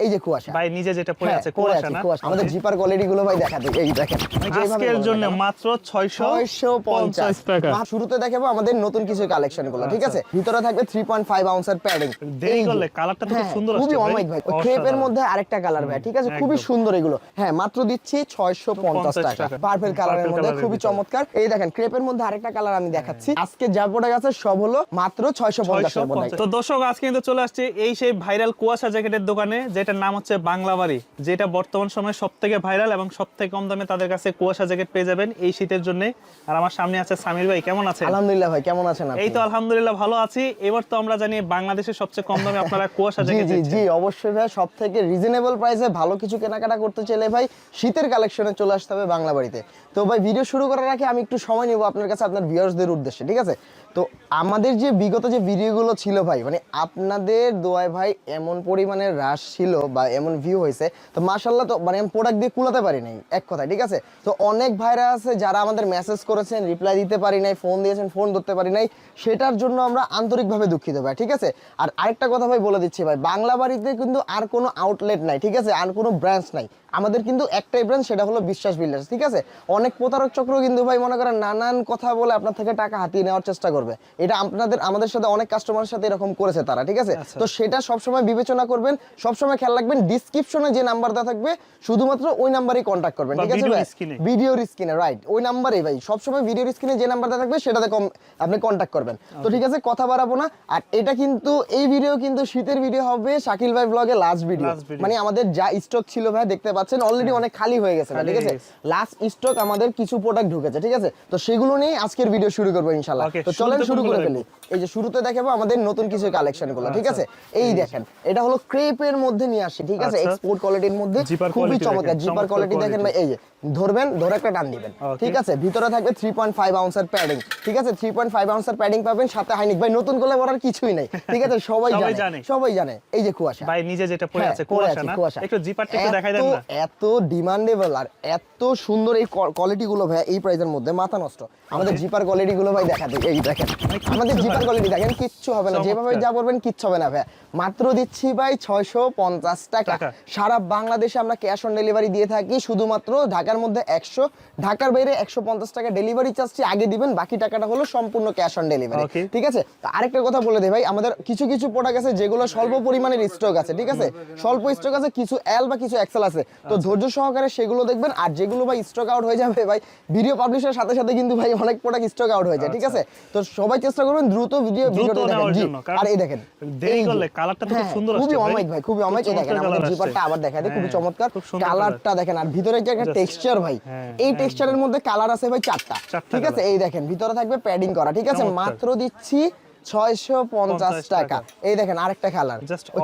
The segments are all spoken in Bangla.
এই যে কুয়াশা। ভাই নিজে যেটা পরে হ্যাঁ, আছে কুয়াশা না? আমাদের জিপার কোয়ালিটি গুলো ভাই দেখাতে এই দেখেন আজকের জন্য মাত্র 650 650 টাকা। শুরুতে দেখাবো আমাদের নতুন কিছু কালেকশনগুলো ঠিক আছে? ভিতরে থাকবে 3.5 আউন্সের প্যাডিং দেরি করলে কালারটা তো খুব সুন্দর হ্যাঁ, খুবই অমাইক ভাই। ক্রেপের মধ্যে আরেকটা কালার ভাই ঠিক আছে? খুবই সুন্দর এগুলো। হ্যাঁ মাত্র দিচ্ছি 650 টাকা। পার্পল কালারের মধ্যে খুবই চমৎকার। এই দেখেন ক্রেপের মধ্যে আরেকটা কালার আমি দেখাচ্ছি। আজকে যা প্রোডাক্ট আছে সব হলো মাত্র 650 টাকা 650 তো দর্শক আজকে কিন্তু চলে আসছে এই সেই ভাইরাল কুয়াশা জ্যাকেটের দোকানে যেটার নাম হচ্ছে বাংলা বাড়ি যেটা বর্তমান সময়ে সব থেকে ভাইরাল এবং সব থেকে কম দামে তাদের কাছে কুয়াশা জ্যাকেট পেয়ে যাবেন এই শীতের জন্য। আর আমার সামনে আছে সামির ভাই কেমন আছেন? আলহামদুলিল্লাহ ভাই কেমন আছেন এই তো আলহামদুলিল্লাহ ভালো আছি। এবার তো আমরা জানি বাংলাদেশের সবচেয়ে কম দামে আপনারা কুয়াশা জ্যাকেট জি জি অবশ্যই ভাই সব থেকে রিজনেবল প্রাইসে ভালো কিছু কেনাকাটা করতে চাইলে ভাই শীতের কালেকশনে চলে আসতে হবে বাংলা বাড়িতে তো ভাই ভিডিও শুরু করার আগে আমি একটু সময় নেব আপনার কাছে আপনার ভিউয়ার্সদের উদ্দেশ্যে ঠিক আছে? তো আমাদের যে বিগত যে ভিডিওগুলো ছিল ভাই মানে আপনাদের দোয়ায় ভাই এমন পরিমাণে হ্রাস ছিল বা এমন ভিউ হয়েছে, তো মার্শাল্লাহ তো মানে আমি প্রোডাক্ট দিয়ে কুলাতে পারি নাই, এক কথায়, ঠিক আছে? তো অনেক ভাইরা আছে যারা আমাদের মেসেজ করেছেন রিপ্লাই দিতে পারি নাই ফোন দিয়েছেন ফোন ধরতে পারি নাই, সেটার জন্য আমরা আন্তরিকভাবে দুঃখিত ভাই, ঠিক আছে? আর আরেকটা কথা ভাই বলে দিচ্ছি ভাই, বাংলা বাড়িতে কিন্তু আর কোনো আউটলেট নাই, ঠিক আছে? আর কোনো ব্রাঞ্চ নাই আমাদের কিন্তু একটাই ব্রাঞ্চ সেটা হলো বিশ্বাস বিল্ডার্স ঠিক আছে? অনেক প্রতারক চক্র কিন্তু ভাই মনে করেন নানান কথা বলে আপনার থেকে টাকা হাতিয়ে নেওয়ার চেষ্টা করবে। এটা আপনাদের আমাদের সাথে অনেক কাস্টমারের সাথে এরকম করেছে তারা ঠিক আছে? আচ্ছা। তো সেটা সবসময় বিবেচনা করবেন সবসময় খেয়াল রাখবেন ডিসক্রিপশনে যে নাম্বার দেওয়া থাকবে শুধুমাত্র ওই নাম্বারেই কন্ট্যাক্ট করবেন ঠিক আছে ভাই? ভিডিওর স্ক্রিনে রাইট ওই নাম্বারেই ভাই সবসময় ভিডিওর স্ক্রিনে যে নাম্বারটা থাকবে সেটাতে কম আপনি কন্ট্যাক্ট করবেন। তো ঠিক আছে কথা বাড়াবো না আর এটা কিন্তু এই ভিডিও কিন্তু শীতের ভিডিও হবে শাকিল ভাই ব্লগে লাস্ট ভিডিও মানে আমাদের যা স্টক ছিল ভাই দেখতে পাচ্ছেন অলরেডি অনেক খালি হয়ে গেছে ঠিক আছে? লাস্ট স্টক আমাদের কিছু প্রোডাক্ট ঢুকেছে ঠিক আছে? তো সেগুলো নিয়ে আজকের ভিডিও শুরু করব ইনশাল্লাহ তো চলেন শুরু করে ফেলি। এই যে শুরুতে দেখাবো আমাদের নতুন কিছু কালেকশনগুলো ঠিক আছে? এই দেখেন এটা হলো ক্রেপের মধ্যে নিয়ে আসি ঠিক আছে? আচ্ছা। এক্সপোর্ট কোয়ালিটির মধ্যে খুবই চমৎকার জিপার কোয়ালিটি দেখেন ভাই এই যে ধরবেন ধরে একটা টান দিবেন ঠিক আছে? ভিতরে থাকবে থ্রি পয়েন্ট ফাইভ আউন্সের প্যাডিং ঠিক আছে? থ্রি পয়েন্ট ফাইভ আউন্সের প্যাডিং পাবেন সাথে হাইনিক। ভাই নতুন করে বলার কিছুই নাই ঠিক আছে? সবাই জানে। সবাই জানে। এই যে কুয়াশা। ভাই নিজে যেটা পরে হ্যাঁ, আছে কুয়াশা না। একটু জিপারটা একটু দেখাই দেন না। এত ডিমান্ডেবল আর এত সুন্দর এই কোয়ালিটি গুলো ভাই এই প্রাইসের মধ্যে মাথা নষ্ট। আমাদের জিপার কোয়ালিটি গুলো ভাই দেখাতে এই দেখেন আমাদের জিপার কোয়ালিটি দেখেন কিচ্ছু হবে না। যেভাবে যা বলবেন কিচ্ছু হবে না ভাই মাত্র দিচ্ছি ভাই ছয়শো পঞ্চাশ টাকা। সারা বাংলাদেশে আমরা ক্যাশ অন ডেলিভারি দিয়ে থাকি শুধুমাত্র ঢাকার মধ্যে একশো ঢাকার বাইরে একশো পঞ্চাশ টাকা ডেলিভারি চার্জটি আগে দিবেন বাকি টাকাটা হলো সম্পূর্ণ ক্যাশ অন ডেলিভারি ঠিক আছে? আরেকটা কথা বলে দেই ভাই আমাদের কিছু কিছু প্রোডাক্ট আছে যেগুলো স্বল্প পরিমাণের স্টক আছে ঠিক আছে? স্বল্প স্টক আছে কিছু এল বা কিছু এক্সেল আছে। তো ধৈর্য সহকারে সেগুলো দেখবেন আর যেগুলো ভাই স্টক আউট হয়ে যাবে ভাই ভিডিও পাবলিশের সাথে সাথে কিন্তু ভাই অনেক প্রোডাক্ট স্টক আউট হয়ে যায় ঠিক আছে? তো সবাই চেষ্টা করবেন দ্রুত ভিডিও ভিডিওটা দেখেন। জি আর এই দেখেন দেরি করলে কালারটা তো খুব হ্যাঁ, সুন্দর আসছে ভাই। অমাইক ভাই খুবই অমাইক এই দেখেন আমাদের জিপারটা আবার দেখা যায় খুবই হ্যাঁ, চমৎকার। কালারটা দেখেন আর ভিতরে যে একটা টেক্সচার ভাই? হ্যাঁ, এই টেক্সচারের মধ্যে কালার আছে ভাই চারটা ঠিক আছে? এই দেখেন ভিতরে থাকবে প্যাডিং করা ঠিক আছে? মাত্র দিচ্ছি ছয়শো পঞ্চাশ টাকা। টাকা। এই দেখেন আরেকটা কালার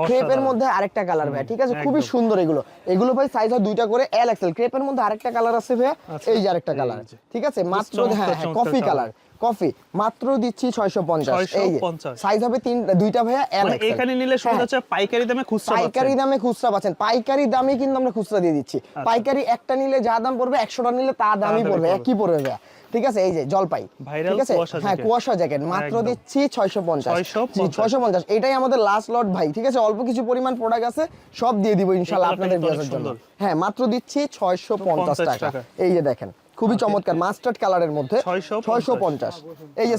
ক্রেপের মধ্যে আরেকটা কালার ভাই ঠিক আছে? খুবই সুন্দর এগুলো। এগুলো ভাই সাইজ হয় দুইটা করে এল এক্সেল ক্রেপের মধ্যে আরেকটা কালার আছে ভাই আচ্ছা, এই যে আরেকটা কালার ঠিক আছে? মাত্র হ্যাঁ হ্যাঁ কফি কালার কফি মাত্র দিচ্ছি ছয়শো পঞ্চাশ। এই সাইজ হবে তিন দুইটা ভাইয়া এল মানে এখানে নিলে হচ্ছে পাইকারি দামে খুচরা পাইকারি। দামে খুচরা পাচ্ছেন। পাইকারি দামে কিন্তু আমরা খুচরা দিয়ে দিচ্ছি। পাইকারি একটা নিলে যা দাম পড়বে একশোটা নিলে তা দামই পড়বে। একই পড়বে ভাইয়া। ঠিক আছে? এই যে জলপাই ঠিক আছে? হ্যাঁ কুয়াশা জ্যাকেট। মাত্র দিচ্ছি ছয়শো পঞ্চাশ। 650 ছয়শো পঞ্চাশ। এটাই আমাদের লাস্ট লট ভাই ঠিক আছে? অল্প কিছু পরিমাণ প্রোডাক্ট আছে সব দিয়ে দিব ইনশাল্লাহ আপনাদের জন্য। হ্যাঁ মাত্র দিচ্ছি ছয়শো পঞ্চাশ 50 টাকা। টাকা। এই যে দেখেন খুবই চমৎকার। মাস্টার্ড কালারের মধ্যে 650 ছয়শো পঞ্চাশ। এই যে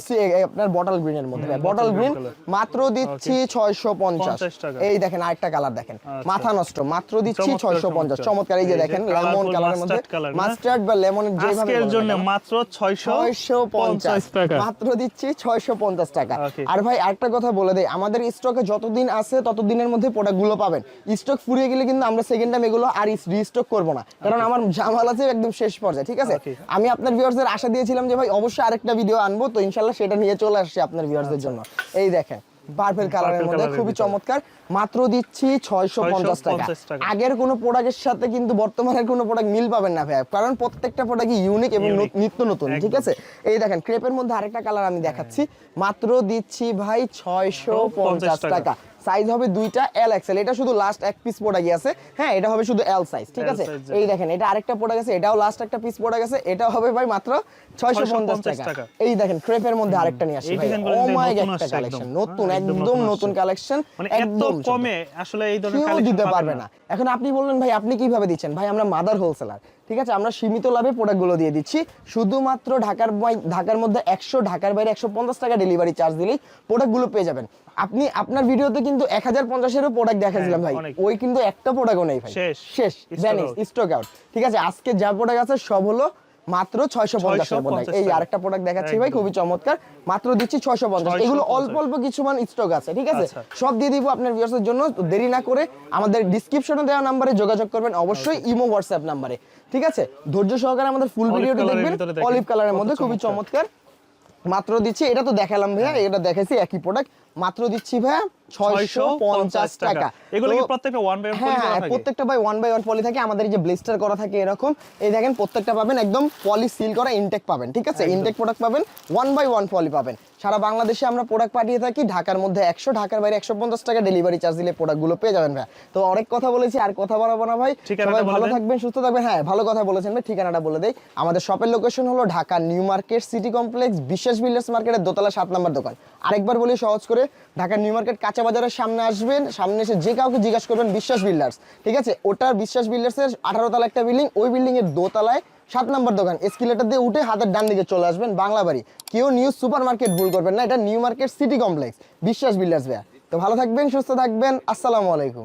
আপনার বটল গ্রিনের মধ্যে। বটল গ্রিন মাত্র দিচ্ছি ছয়শো পঞ্চাশ। 50 টাকা। এই দেখেন আরেকটা কালার দেখেন। আচ্ছা। মাথা নষ্ট মাত্র দিচ্ছি ছয়শো পঞ্চাশ। চমৎকার। এই যে দেখেন লেমন কালারের মধ্যে? মাস্টার্ড বা লেমনের যেভাবে জন্য মাত্র 600 ছয়শো পঞ্চাশ। টাকা। মাত্র দিচ্ছি ছয়শো পঞ্চাশ টাকা। আর ভাই আরেকটা কথা বলে দেই। আমাদের স্টকে যতদিন আছে ততদিনের মধ্যে প্রোডাক্টগুলো পাবেন। স্টক ফুরিয়ে গেলে কিন্তু আমরা সেকেন্ড টাইম এগুলো আর রিস্টক করব না। কারণ আমার জামাল আছে একদম শেষ পর্যায়ে ঠিক আছে. আমি আপনার ভিউয়ার্সদের আশা দিয়েছিলাম যে ভাই অবশ্যই আরেকটা ভিডিও আনব তো ইনশাল্লাহ সেটা নিয়ে চলে আসছে আপনার ভিউয়ার্সদের জন্য। এই দেখেন পার্পেল কালারের মধ্যে খুবই চমৎকার। মাত্র দিচ্ছি ছয়শো পঞ্চাশ টাকা। 650 টাকা। আগের কোনো প্রোডাক্টের সাথে কিন্তু বর্তমানের কোনো প্রোডাক্ট মিল পাবেন না ভাই কারণ প্রত্যেকটা প্রোডাক্ট ইউনিক এবং নিত্য নতুন ঠিক আছে? এই দেখেন ক্রেপের মধ্যে আরেকটা কালার আমি দেখাচ্ছি। মাত্র দিচ্ছি ভাই ছয়শো পঞ্চাশ টাকা। সাইজ হবে দুইটা এল এক্সেল এটা শুধু লাস্ট এক পিস পড়ে গিয়েছে হ্যাঁ এটা হবে শুধু এল সাইজ ঠিক আছে? এই দেখেন এটা আরেকটা পড়ে গেছে এটাও লাস্ট একটা পিস পড়ে গেছে এটা হবে ভাই মাত্র ছয়শো পঞ্চাশ 650 টাকা। এই দেখেন ক্রেপের মধ্যে আরেকটা নিয়ে আসি ও মাই একটা আসছে কালেকশন নতুন একদম নতুন কালেকশন মানে একদম কমে আসলে এই ধরনের কালেকশন দিতে পারবে না। এখন আপনি বললেন ভাই আপনি কীভাবে দিচ্ছেন? ভাই আমরা মাদার হোলসেলার ঠিক আছে আমরা সীমিত লাভে প্রোডাক্টগুলো দিয়ে দিচ্ছি। শুধুমাত্র ঢাকার ঢাকার মধ্যে একশো ঢাকার বাইরে একশো পঞ্চাশ টাকা ডেলিভারি চার্জ দিলেই প্রোডাক্টগুলো পেয়ে যাবেন। আপনি আপনার ভিডিওতে কিন্তু এক হাজার পঞ্চাশেরও প্রোডাক্ট দেখাছিলাম ভাই। ওই কিন্তু একটা প্রোডাক্টও নেই ভাই। শেষ। শেষ। স্টক আউট ঠিক আছে আজকে যা প্রোডাক্ট আছে সব হলো মাত্র ছয়শো পঞ্চাশ 650 প্রোডাক্ট এই আরেকটা প্রোডাক্ট দেখাচ্ছি ভাই খুবই চমৎকার। মাত্র দিচ্ছি ছয়শো পঞ্চাশ। এগুলো অল্প অল্প কিছু মান স্টক আছে ঠিক আছে? আচ্ছা। সব দিয়ে দিব আপনার ভিউয়ার্সের জন্য দেরি না করে আমাদের ডিসক্রিপশনে দেওয়া নাম্বারে যোগাযোগ করবেন অবশ্যই ইমো হোয়াটসঅ্যাপ নাম্বারে ঠিক আছে? ধৈর্য সহকারে আমাদের ফুল ভিডিওটি দেখবেন। অলিভ কালারের মধ্যে খুবই চমৎকার। চমৎকার। মাত্র দিচ্ছি এটা তো দেখালাম ভাইয়া এটা দেখাইছি একই প্রোডাক্ট মাত্র দিচ্ছি ভাইয়া ছয়শো পঞ্চাশ টাকা। এগুলো কি প্রত্যেকটা ওয়ান বাই হ্যাঁ প্রত্যেকটা by one by one poly থাকে। আমাদের যে ব্লেস্টার করা থাকে এরকম এই দেখেন প্রত্যেকটা পাবেন একদম পলি সিল করা ইনটেক পাবেন ঠিক আছে? ইনটেক প্রোডাক্ট পাবেন ওয়ান বাই ওয়ান পলি পাবেন। সারা বাংলাদেশে আমরা প্রোডাক্ট পাঠিয়ে থাকি ঢাকার মধ্যে একশো ঢাকার বাইরে একশো পঞ্চাশ টাকা ডেলিভারি চার্জ দিলে প্রোডাক্টগুলো পেয়ে যাবেন ভাই তো অনেক কথা বলেছি আর কথা বাড়াবো না ভাই। সবাই ভালো থাকবেন সুস্থ থাকবেন। হ্যাঁ ভালো কথা বলেছেন ভাই ঠিকানাটা বলে দেই। আমাদের শপের লোকেশন হলো Dhaka New Market City Complex Biswas Builders মার্কেটের দোতলা সাত নম্বর দোকান। আরেকবার বলি সহজ করে ঢাকা নিউ মার্কেট কাঁচা বাজারের সামনে আসবেন, সামনে এসে যে কাউকে জিজ্ঞাসা করবেন বিশ্বাস বিল্ডার্স। ঠিক আছে? ওটার বিশ্বাস বিল্ডার্সের আঠারো তলা একটা বিল্ডিং, ওই বিল্ডিংয়ের দোতলায় সাত নম্বর দোকান। স্কিলেটার দিয়ে উঠে হাতের ডান দিকে চলে আসবেন বাংলা বাড়ি। কেউ নিউ সুপার মার্কেট ভুল করবেন না, এটা New Market City Complex Biswas Builders ভাইয়া। তো ভালো থাকবেন, সুস্থ থাকবেন। আসসালামু আলাইকুম।